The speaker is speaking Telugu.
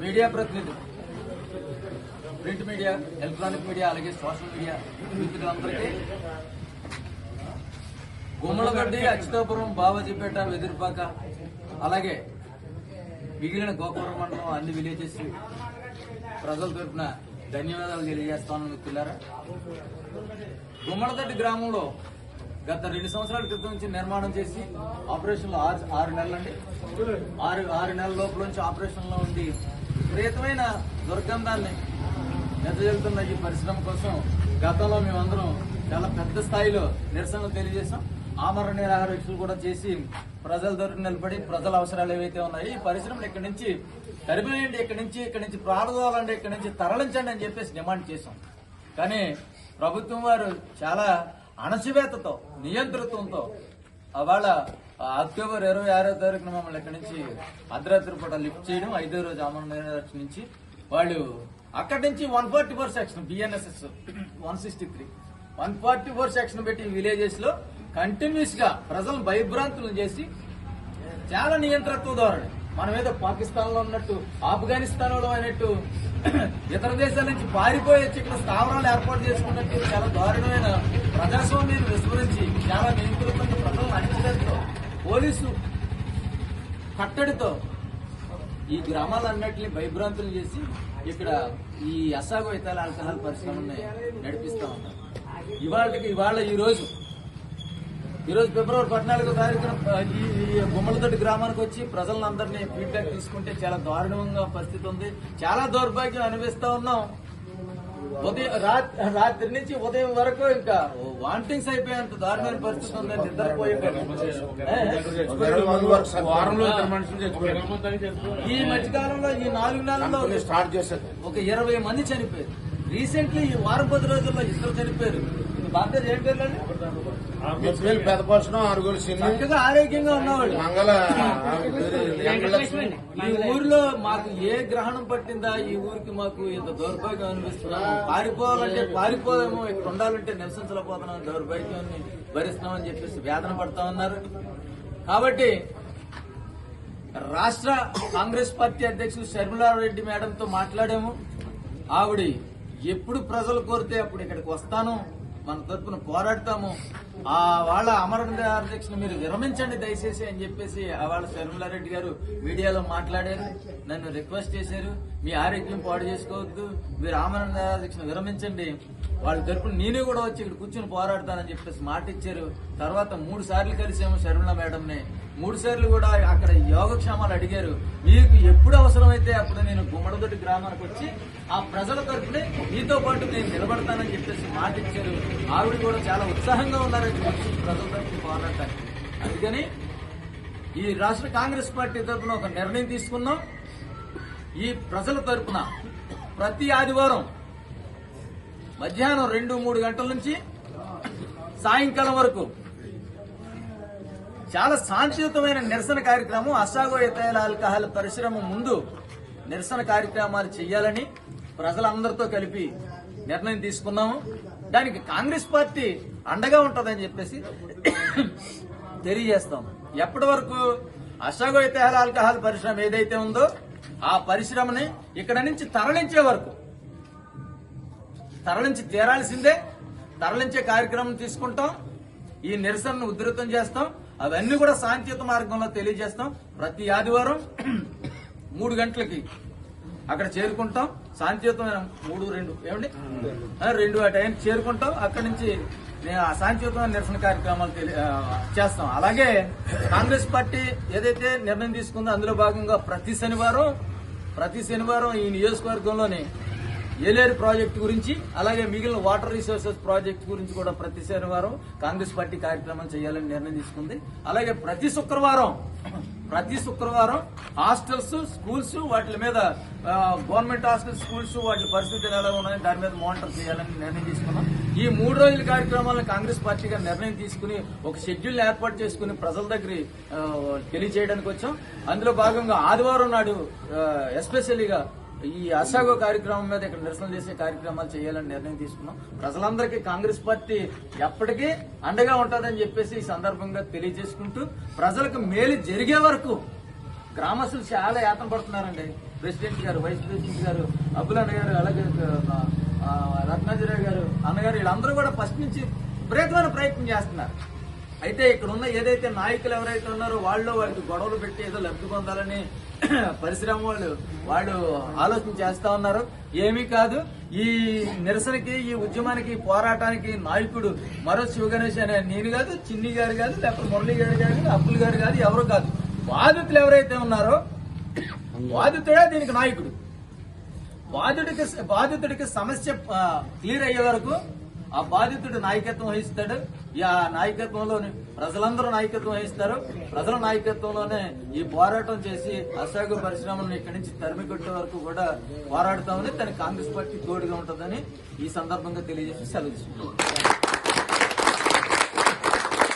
మీడియా ప్రతినిధులు ప్రింట్ మీడియా ఎలక్ట్రానిక్ మీడియా అలాగే సోషల్ మీడియా మిత్రులందరికీ గుమ్మలగడ్డి అచ్యుతాపురం బావాజీపేట వెదిరిపాక అలాగే మిగిలిన గోపురం మండలం అన్ని విలేజెస్ ప్రజల తరఫున ధన్యవాదాలు తెలియజేస్తాను మిత్రులారా. గుమ్మలగడ్డి గ్రామంలో గత రెండు సంవత్సరాల క్రితం నుంచి నిర్మాణం చేసి ఆపరేషన్లో ఆరు ఆరు నెలలండి. ఆరు ఆరు నెలల లోపల నుంచి ఆపరేషన్లో ఉండి విపరీతమైన దుర్గంధాన్ని వెదజల్లుతున్న ఈ పరిశ్రమ కోసం గతంలో మేమందరం చాలా పెద్ద స్థాయిలో నిరసనలు తెలియజేశాం. ఆమరణ నిరాహారక్షలు కూడా చేసి ప్రజల దగ్గర నిలబడి ప్రజల అవసరాలు ఏవైతే ఉన్నాయో ఈ పరిశ్రమలు ఇక్కడి నుంచి తరిపేయండి ఇక్కడి నుంచి ఇక్కడి నుంచి ప్రారంభాలండి ఇక్కడి నుంచి తరలించండి అని చెప్పేసి డిమాండ్ చేశాం. కానీ ప్రభుత్వం వారు చాలా అణచివేతతో నియంత్రితంతో అవాళ అక్టోబర్ ఇరవై ఆరో తారీఖున మమ్మల్ని ఇక్కడి నుంచి అర్ధరాత్రి పూట లిఫ్ట్ చేయడం ఐదో రోజు అమలు నుంచి వాళ్ళు అక్కడి నుంచి one forty four section BNSS one sixty three. One forty four section పెట్టి విలేజెస్లో కంటిన్యూస్గా ప్రజలను భయభ్రాంతులను చేసి చాలా నియంత్రత్వ ధోరణి. మనం ఏదో పాకిస్తాన్లో ఉన్నట్టు ఆఫ్ఘనిస్తాన్లో అయినట్టు ఇతర దేశాల నుంచి పారిపోయి వచ్చి ఇక్కడ స్థావరాలు ఏర్పాటు చేసుకున్నట్టు చాలా దారుణమైన ప్రజాస్వామ్యాన్ని విస్మరించి చాలా నియంత్రితంగా ప్రజలను అణిచివేతతో పోలీసు కట్టడితో ఈ గ్రామాలన్నింటినీ భయభ్రాంతులు చేసి ఇక్కడ ఈ అసాగు ఇతర ఆల్కహాల్ పరిశ్రమని నడిపిస్తా ఉన్నారు. ఇవాళకి ఇవాళ ఈ రోజు ఈ రోజు ఫిబ్రవరి పద్నాలుగో తారీఖున ఈ గుమ్మలతోటి గ్రామానికి వచ్చి ప్రజలందరినీ ఫీడ్బ్యాక్ తీసుకుంటే చాలా దారుణంగా పరిస్థితి ఉంది. చాలా దౌర్భాగ్యం అనిపిస్తా ఉన్నాం. ఉదయం రాత్- రాత్రి నుంచి ఉదయం వరకు ఇంకా వాంటింగ్స్ అయిపోయేంత దారుణమైన పరిస్థితి ఉంది. నిద్రపోయే ఈ మధ్యకాలంలో ఈ నాలుగు నెలల్లో స్టార్ట్ చేశారు ఒక ఇరవై మంది చనిపోయారు. రీసెంట్లీ ఈ వారం పది రోజుల్లో ఇద్దరు చనిపోయారు. బాగా ఏం పేర్లండి పర్సన్ ఆరుగురు సిన్ని చక్కగా ఆరోగ్యంగా ఉన్నవాళ్ళు మంగళ ఈ ఊరిలో మాకు ఏ గ్రహణం పట్టిందా? ఈ ఊరికి మాకు ఇంత దౌర్భాగ్యం అనిపిస్తున్నాము పారిపోవాలంటే పారిపోదాము ఇక్కడ ఉండాలంటే నివసించలేకపోతున్నాం దౌర్భాగ్యాన్ని భరిస్తున్నామని చెప్పేసి వేదన పడతా ఉన్నారు. కాబట్టి రాష్ట్ర కాంగ్రెస్ పార్టీ అధ్యక్షులు శర్మిలారెడ్డి మేడంతో మాట్లాడాము. ఆవిడ ఎప్పుడు ప్రజలు కోరితే అప్పుడు ఇక్కడికి వస్తాను. మన తరఫున పోరాడతాము. ఆ వాళ్ళ అమరణ అధ్యక్షులు మీరు విరమించండి దయచేసి అని చెప్పేసి ఆ వాళ్ళ శర్మలారెడ్డి గారు మీడియాలో మాట్లాడారు నన్ను రిక్వెస్ట్ చేశారు. మీ ఆరోగ్యం పాడు చేసుకోవద్దు మీరు ఆమరణ అధ్యక్షులు విరమించండి. వాళ్ళ తరఫున నేనే కూడా వచ్చి ఇక్కడ కూర్చొని పోరాడతానని చెప్పేసి మాట ఇచ్చారు తర్వాత మూడు సార్లు కలిసాము శర్మిల మేడంని. మూడు సార్లు కూడా అక్కడ యోగక్షేమాలు అడిగారు. మీకు ఎప్పుడు అవసరమైతే అప్పుడు నేను గుమ్మడదొడ్డి గ్రామానికి వచ్చి ఆ ప్రజల తరఫునే మీతో పాటు నేను నిలబడతానని చెప్పేసి మాట ఇచ్చారు. ఆవిడ కూడా చాలా ఉత్సాహంగా ఉన్నారని వచ్చి ప్రజల తరపున పోరాడటానికి అందుకని ఈ రాష్ట్ర కాంగ్రెస్ పార్టీ తరపున ఒక నిర్ణయం తీసుకున్నాం. ఈ ప్రజల తరఫున ప్రతి ఆదివారం మధ్యాహ్నం రెండు మూడు గంటల నుంచి సాయంకాలం వరకు చాలా శాంతియుతమైన నిరసన కార్యక్రమం అసాగో ఇతైల ఆల్కహాల్ పరిశ్రమ ముందు నిరసన కార్యక్రమాలు చేయాలని ప్రజలందరితో కలిపి నిర్ణయం తీసుకున్నాము. దానికి కాంగ్రెస్ పార్టీ అండగా ఉంటుందని చెప్పేసి తెలియజేస్తాం. ఎప్పటి వరకు అసాగో ఇతైల ఆల్కహాల్ పరిశ్రమ ఏదైతే ఉందో ఆ పరిశ్రమని ఇక్కడ నుంచి తరలించే వరకు తరలించి తీరాల్సిందే. తరలించే కార్యక్రమం తీసుకుంటాం. ఈ నిరసనను ఉధృతం చేస్తాం. అవన్నీ కూడా సాంకేతిక మార్గంలో తెలియజేస్తాం. ప్రతి ఆదివారం మూడు గంటలకి అక్కడ చేరుకుంటాం. శాంతియుతమైన మూడు రెండు ఏమండి? రెండు ఆ టైం చేరుకుంటాం. అక్కడి నుంచి నేను ఆ శాంతియుతమైన నిరసన కార్యక్రమాలు తెలి- చేస్తాం. అలాగే కాంగ్రెస్ పార్టీ ఏదైతే నిర్ణయం తీసుకుందో అందులో భాగంగా ప్రతి శనివారం ప్రతి శనివారం ఈ నియోజకవర్గంలోని ఏలేరు ప్రాజెక్టు గురించి అలాగే మిగిలిన వాటర్ రిసోర్సెస్ ప్రాజెక్ట్ గురించి కూడా ప్రతి శనివారం కాంగ్రెస్ పార్టీ కార్యక్రమం చేయాలని నిర్ణయం తీసుకుంది. అలాగే ప్రతి శుక్రవారం ప్రతి శుక్రవారం హాస్టల్స్ స్కూల్స్ వాటి మీద గవర్నమెంట్ హాస్టల్స్ స్కూల్స్ వాటి పరిస్థితులు ఎలా ఉన్నాయని దాని మీద మానిటర్ చేయాలని నిర్ణయం తీసుకున్నాం. ఈ మూడు రోజుల కార్యక్రమాలను కాంగ్రెస్ పార్టీగా నిర్ణయం తీసుకుని ఒక షెడ్యూల్ ఏర్పాటు చేసుకుని ప్రజల దగ్గర తెలియజేయడానికి వచ్చాం. అందులో భాగంగా ఆదివారం నాడు ఎస్పెషల్లీగా ఈ అసాగో కార్యక్రమం మీద ఇక్కడ నిరసన చేసే కార్యక్రమాలు చేయాలని నిర్ణయం తీసుకున్నాం. ప్రజలందరికీ కాంగ్రెస్ పార్టీ ఎప్పటికీ అండగా ఉంటుందని చెప్పేసి ఈ సందర్భంగా తెలియజేసుకుంటూ ప్రజలకు మేలు జరిగే వరకు గ్రామస్తులు చాలా యాతన పడుతున్నారండి. ప్రెసిడెంట్ గారు వైస్ ప్రెసిడెంట్ గారు అబ్బులన్న గారు అలాగే రత్నాజరావు గారు అన్నగారు వీళ్ళందరూ కూడా ఫస్ట్ నుంచి విపరీతమైన ప్రయత్నం చేస్తున్నారు. అయితే ఇక్కడ ఉన్న ఏదైతే నాయకులు ఎవరైతే ఉన్నారో వాళ్ళు వాళ్ళకి గొడవలు పెట్టి ఏదో లబ్ధి పొందాలని పరిశ్రమ వాళ్ళు వాళ్ళు ఆలోచన చేస్తా ఉన్నారు. ఏమీ కాదు ఈ నిరసనకి ఈ ఉద్యమానికి పోరాటానికి నాయకుడు మరో శివగణేష్ అనే నేను కాదు చిన్ని గారు కాదు లేకపోతే మురళి గారు కాదు అప్పుల్ గారు కాదు ఎవరు కాదు. బాధితులు ఎవరైతే ఉన్నారో బాధితుడే దీనికి నాయకుడు. బాధితుడికి బాధితుడికి సమస్య క్లియర్ అయ్యే వరకు ఆ బాధితుడు నాయకత్వం వహిస్తాడు. ఈ ఆ నాయకత్వంలోని ప్రజలందరూ నాయకత్వం వహిస్తారు. ప్రజల నాయకత్వంలోనే ఈ పోరాటం చేసి అశాఖ పరిశ్రమలను ఇక్కడి నుంచి తరిమి కొట్టే వరకు కూడా పోరాడుతామని తన కాంగ్రెస్ పార్టీ తోడుగా ఉంటుందని ఈ సందర్భంగా తెలియజేసి సెలవు